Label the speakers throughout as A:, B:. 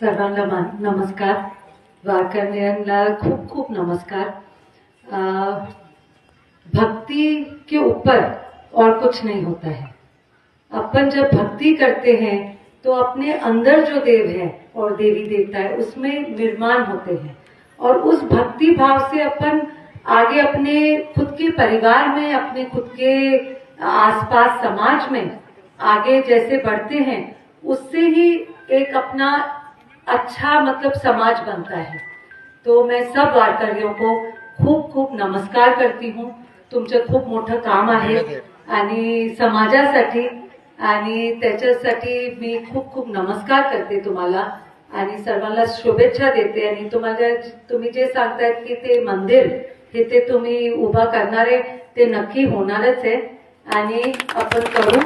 A: सर्वांना नमस्कार. वारकऱ्यांना खूप खूप नमस्कार. भक्ति के ऊपर और कुछ नहीं होता है. अपन जब भक्ति करते हैं तो अपने अंदर जो देव है और देवी देवता है, उसमें निर्माण होते हैं. और उस भक्ति भाव से अपन आगे अपने खुद के परिवार में, अपने खुद के आसपास समाज में आगे जैसे बढ़ते हैं, उससे ही एक अपना अच्छा मतलब समाज बनता है। तो मैं सब वारकऱ्यांना को खूप खूप नमस्कार करते हूँ। तुमचं खूप मोठं काम आहे आणि समाजासाठी आणि त्याच्यासाठी मी खूप खूप नमस्कार करते तुम्हाला आणि सर्वांना शुभेच्छा देते आणि तुम्हाला तुम्ही जे सांगतायत की ते मंदिर हे ते तुम्ही उभा करणारे ते नक्की होणारच आहे. आणि आपण करू.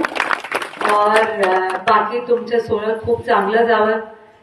A: और बाकी तुमचं सोहळं खूप चांगलं जावं.